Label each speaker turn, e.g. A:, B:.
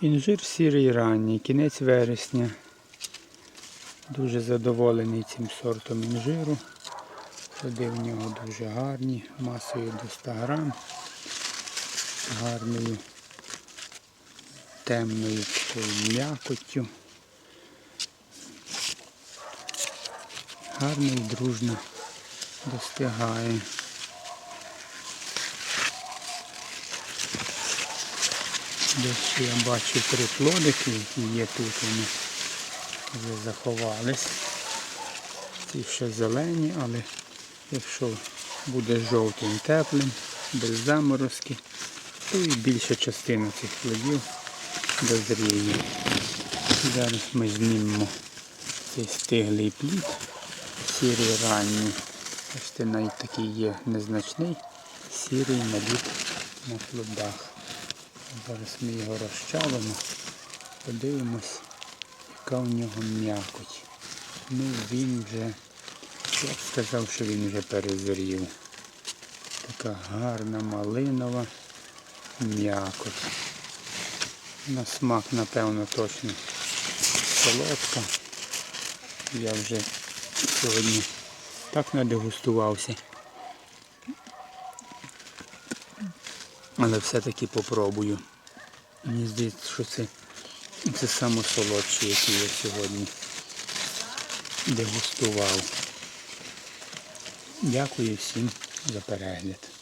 A: Інжир сірий ранній, кінець вересня. Дуже задоволений цим сортом інжиру. Плоди в нього дуже гарні, масою до 100 грам, гарною темною м'якоттю. Гарно і дружно достигає. Десь я бачу три плодики, які є тут, вони вже заховались. Ці ще зелені, але якщо буде жовтим теплим, без заморозки, то і більша частина цих плодів дозріє. Зараз ми знімемо цей стиглий плід, сірий ранній. Бачите, навіть такий є незначний, сірий наліт на плодах. Зараз ми його розчавимо, подивимось, яка в нього м'якоть. Ну він вже, я б сказав, що він вже перезрів. Така гарна малинова м'якоть. На смак, напевно, точно солодка. Я вже сьогодні так надегустувався. Але все-таки попробую. Мені здається, що це, це саме солодше, яке я сьогодні дегустував. Дякую всім за перегляд.